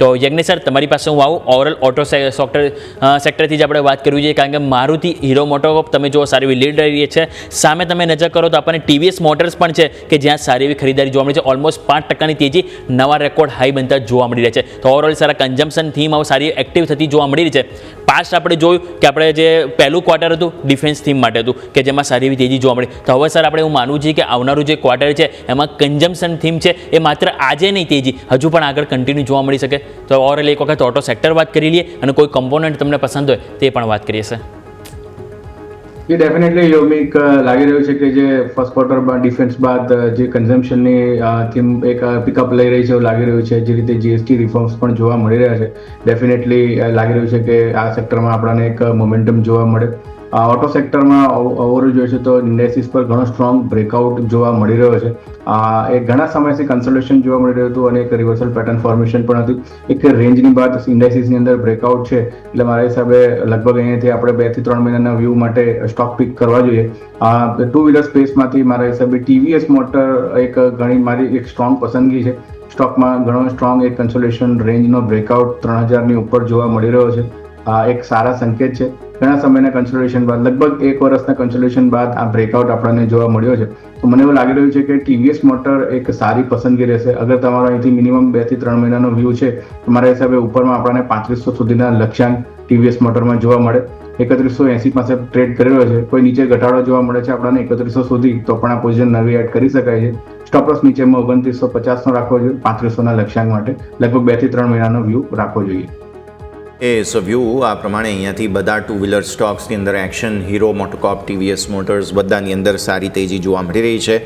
તો યજ્ઞેશ સર, તમારી પાસે હું આવું ઓવરઓલ ઓટો સેક્ટર સેક્ટરથી જ આપણે વાત કરવી જોઈએ, કારણ કે મારુતિ હીરો મોટોકોપ તમે જો સારી એવી લીડ રહી છે. સામે તમે નજર કરો તો આપણને ટીવીએસ મોટર્સ પણ છે, કે જ્યાં સારી એવી ખરીદારી જોવા મળી છે. ઓલમોસ્ટ પાંચ ટકાની તેજી નવા રેકોર્ડ હાઈ બનતા જોવા મળી રહ્યા છે. તો ઓવરઓલ સારા કન્ઝમ્પશન થીમ આવું સારી એક્ટિવ થતી જોવા મળી રહી છે. પાસ્ટ આપણે જોયું કે આપણે જે પહેલું ક્વાર્ટર હતું ડિફેન્સ થીમ માટે હતું, કે જેમાં સારી એવી તેજી જોવા મળી. તો હવે સર, આપણે એવું માનવું છે કે આવનારું જે ક્વાર્ટર છે, એમાં કન્ઝમ્પશન થીમ છે, એ માત્ર આજે નહીં, તેજી. હજુ પણ આગળ કન્ટિન્યુ જોવા મળી શકે. તો ઓવરઓલ એક વખત ઓટો સેક્ટર વાત કરી લઈએ અને કોઈ કમ્પોનન્ટ તમને પસંદ હોય તે પણ વાત કરીએ સર એ ડેફિનેટલી યોમિક લાગી રહ્યું છે કે જે ફર્સ્ટ ક્વાર્ટર બાદ ડિફેન્સ બાદ જે કન્ઝમ્પશનની થીમ એક પિકઅપ લઈ રહી છે એવું લાગી રહ્યું છે. જે રીતે જીએસટી રિફોર્મ્સ પણ જોવા મળી રહ્યા છે. ડેફિનેટલી લાગી રહ્યું છે કે આ સેક્ટરમાં આપણને એક મોમેન્ટમ જોવા મળે. ઓટો સેક્ટરમાં ઓવરવ્યૂ જોઈએ છે તો ઇન્ડેસિસ પર ઘણો સ્ટ્રોંગ બ્રેકઆઉટ જોવા મળી રહ્યો છે. આ એ ઘણા સમયથી કન્સલ્ટેશન જોવા મળી રહ્યું હતું અને એક રિવર્સલ પેટર્ન ફોર્મેશન પણ હતું. એક રેન્જની બાદ ઇન્ડેસિસની અંદર બ્રેકઆઉટ છે. એટલે મારા હિસાબે લગભગ અહીંયાથી આપણે બેથી ત્રણ મહિનાના વ્યૂ માટે સ્ટોક પિક કરવા જોઈએ. ટુ વ્હીલર સ્પેસમાંથી મારા હિસાબે ટીવીએસ મોટર એક ઘણી મારી એક સ્ટ્રોંગ પસંદગી છે. સ્ટોકમાં ઘણો સ્ટ્રોંગ એક કન્સોલેશન રેન્જનો બ્રેકઆઉટ ત્રણ હજારની ઉપર જોવા મળી રહ્યો છે. આ એક સારા સંકેત છે. ઘણા સમયના કન્સોલેશન બાદ, લગભગ એક વર્ષના કન્સોલેશન બાદ આ બ્રેકઆઉટ આપણને જોવા મળ્યો છે. તો મને એવું લાગી રહ્યું છે કે ટીવીએસ મોટર એક સારી પસંદગી રહેશે. અગર તમારો અહીંથી મિનિમમ બેથી ત્રણ મહિનાનો વ્યૂ છે મારા હિસાબે ઉપરમાં આપણને પાંત્રીસો સુધીના લક્ષ્યાંક ટીવીએસ મોટરમાં જોવા મળે. એકત્રીસો એસી પાસે ટ્રેડ કરેલો છે. કોઈ નીચે ઘટાડો જોવા મળે છે આપણને એકત્રીસો સુધી, તો પણ આ પોઝિશન નવી એડ કરી શકાય છે. સ્ટોપલોસ નીચેમાં ઓગણત્રીસો પચાસનો રાખવો જોઈએ, પાંત્રીસોના લક્ષ્યાંક માટે. લગભગ બેથી ત્રણ મહિનાનો વ્યૂ રાખવો જોઈએ. એ સો વ્યૂ આ પ્રમાણે અહીંયાથી બધા ટુ વ્હીલર સ્ટોક્સની અંદર action hero motocorp TVS motors બધાની અંદર સારી તેજી જોવા મળી રહી છે.